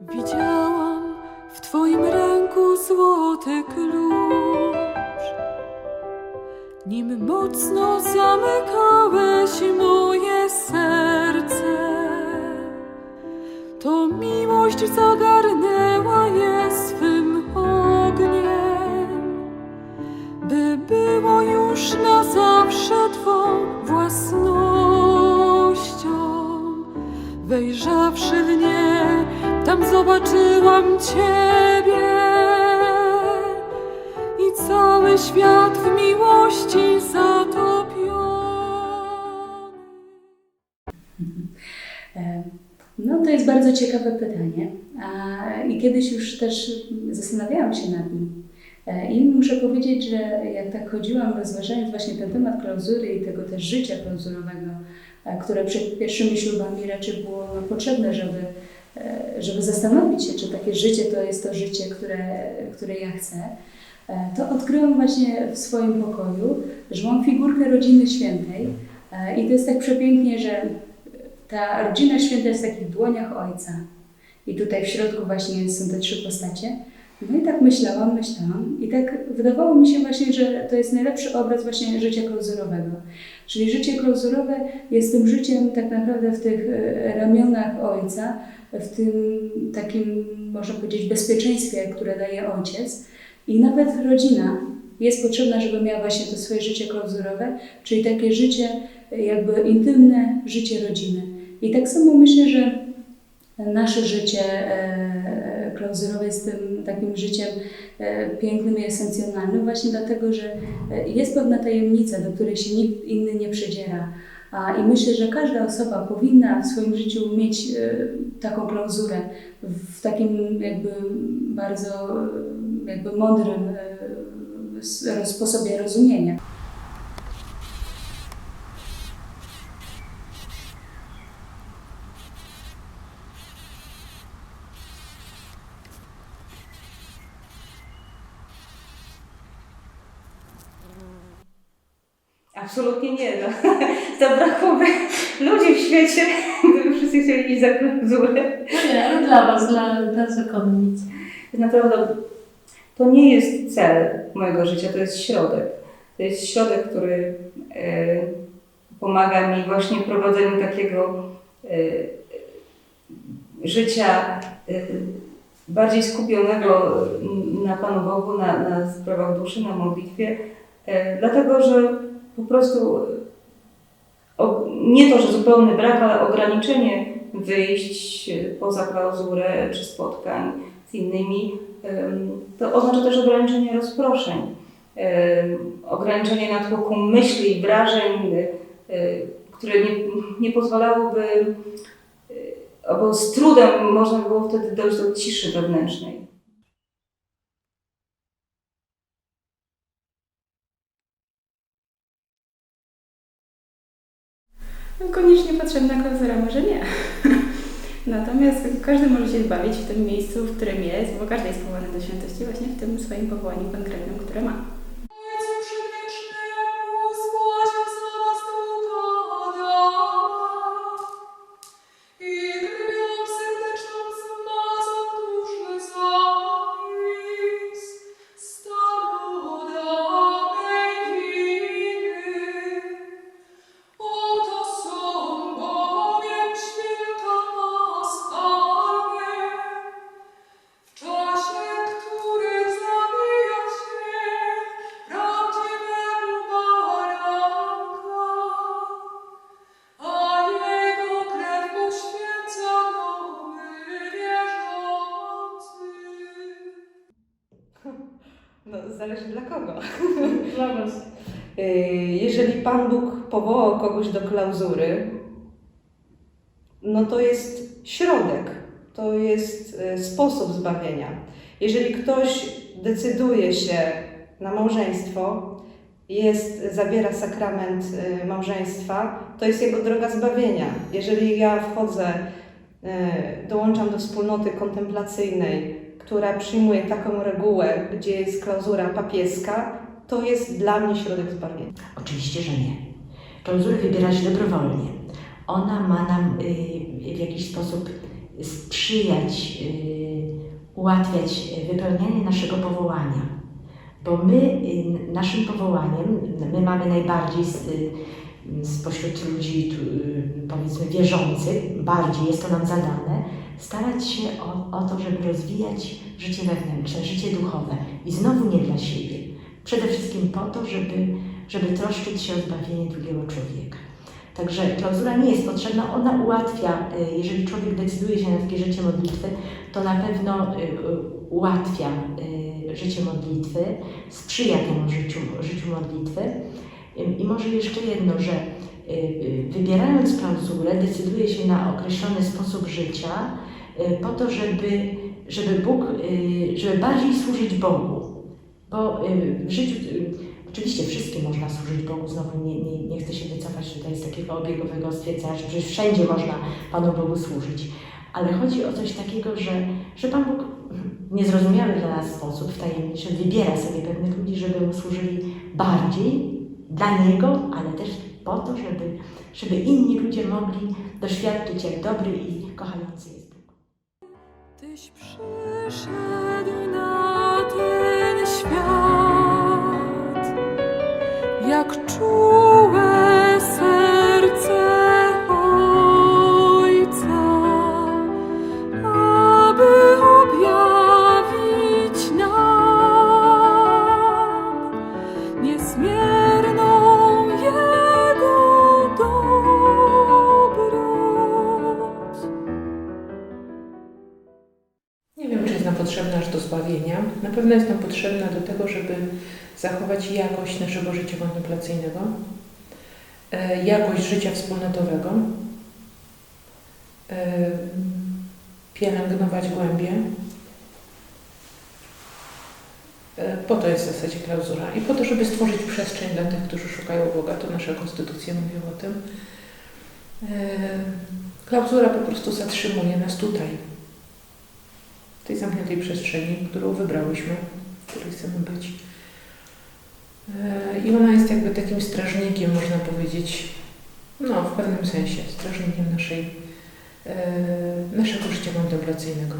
Widziałam w Twoim ręku złoty klucz, nim mocno zamykałeś moje serce. To miłość zagarnęła Wejrzawszy w tam zobaczyłam Ciebie i cały świat w miłości zatopiony. No, to jest bardzo ciekawe pytanie. A, I kiedyś już też zastanawiałam się nad nim. E, I muszę powiedzieć, że jak tak chodziłam, rozważając właśnie ten temat klauzury i tego też życia klauzurowego, które przed pierwszymi ślubami raczej było potrzebne, żeby, e, żeby zastanowić się, czy takie życie to jest to życie, które, które ja chcę, e, to odkryłam właśnie w swoim pokoju, że mam figurkę rodziny świętej. E, I to jest tak przepięknie, że ta rodzina święta jest w takich dłoniach Ojca. I tutaj w środku właśnie są te trzy postacie. No i tak myślałam, myślałam i tak wydawało mi się właśnie, że to jest najlepszy obraz właśnie życia klauzurowego. Czyli życie klauzurowe jest tym życiem tak naprawdę w tych e, ramionach Ojca, w tym takim, można powiedzieć, bezpieczeństwie, które daje Ojciec. I nawet rodzina jest potrzebna, żeby miała właśnie to swoje życie klauzurowe, czyli takie życie e, jakby intymne, życie rodziny. I tak samo myślę, że nasze życie e, klauzurowe jest tym takim życiem e, pięknym i esencjonalnym właśnie dlatego, że e, jest pewna tajemnica, do której się nikt inny nie przedziera. I myślę, że każda osoba powinna w swoim życiu mieć e, taką klauzurę w takim jakby bardzo jakby mądrym sposobie rozumienia. Absolutnie nie. No. Zabrakłoby ludzi w świecie, gdyby wszyscy chcieli iść za klauzulę. No nie, ale dla Was, dla, dla zakonnic. Naprawdę to nie jest cel mojego życia, to jest środek. To jest środek, który e, pomaga mi właśnie w prowadzeniu takiego e, życia e, bardziej skupionego na Panu Bogu, na, na sprawach duszy, na modlitwie, e, dlatego że po prostu nie to, że zupełny brak, ale ograniczenie wyjść poza klauzurę czy spotkań z innymi, to oznacza też ograniczenie rozproszeń, ograniczenie natłoku myśli wrażeń, y, y, które nie, nie pozwalałoby, y, albo z trudem można było wtedy dojść do ciszy wewnętrznej. Koniecznie potrzebna klauzura może nie. Natomiast każdy może się zbawić w tym miejscu, w którym jest, bo każdy jest powołany do świętości właśnie w tym swoim powołaniu konkretnym, które ma. No, zależy dla kogo. Dla Was. Y, Jeżeli Pan Bóg powołał kogoś do klauzury, no to jest środek, to jest y, sposób zbawienia. Jeżeli ktoś decyduje się na małżeństwo, jest, zabiera sakrament y, małżeństwa, to jest jego droga zbawienia. Jeżeli ja wchodzę, dołączam do wspólnoty kontemplacyjnej, która przyjmuje taką regułę, gdzie jest klauzura papieska, to jest dla mnie środek zbawienia. Oczywiście, że nie. Klauzurę wybiera się dobrowolnie. Ona ma nam y, w jakiś sposób sprzyjać, y, ułatwiać wypełnianie naszego powołania. Bo my y, naszym powołaniem, my mamy najbardziej y, spośród ludzi y, powiedzmy wierzących, bardziej jest to nam zadane, starać się o, o to, żeby rozwijać życie wewnętrzne, życie duchowe i znowu nie dla siebie. Przede wszystkim po to, żeby, żeby troszczyć się o zbawienie drugiego człowieka. Także klauzura nie jest potrzebna, ona ułatwia, y, jeżeli człowiek decyduje się na takie życie modlitwy, to na pewno y, ułatwia życie modlitwy, sprzyja temu życiu, życiu modlitwy. I może jeszcze jedno, że y, y, wybierając klauzurę, decyduje się na określony sposób życia y, po to, żeby, żeby Bóg, żeby bardziej służyć Bogu. Bo w życiu, oczywiście wszystkim można służyć Bogu, znowu nie, nie, nie chcę się wycofać tutaj z takiego obiegowego stwierdzenia, że wszędzie można Panu Bogu służyć. Ale chodzi o coś takiego, że, że Pan Bóg w niezrozumiały dla nas sposób, w tajemniczy, wybiera sobie pewnych ludzi, żeby Mu służyli bardziej dla Niego, ale też po to, żeby, żeby inni ludzie mogli doświadczyć, jak dobry i kochający jest. Tyś przyszedł na ten świat, jak czułe jest nam potrzebna aż do zbawienia. Na pewno jest nam potrzebna do tego, żeby zachować jakość naszego życia kontemplacyjnego, e, jakość życia wspólnotowego, e, pielęgnować głębie. E, Po to jest w zasadzie klauzura i po to, żeby stworzyć przestrzeń dla tych, którzy szukają Boga. To nasza konstytucja mówi o tym. Klauzura po prostu zatrzymuje nas tutaj, tej zamkniętej przestrzeni, którą wybrałyśmy, w której chcemy być. E, I ona jest jakby takim strażnikiem, można powiedzieć, no w pewnym sensie, strażnikiem naszej, e, naszego życia kontemplacyjnego.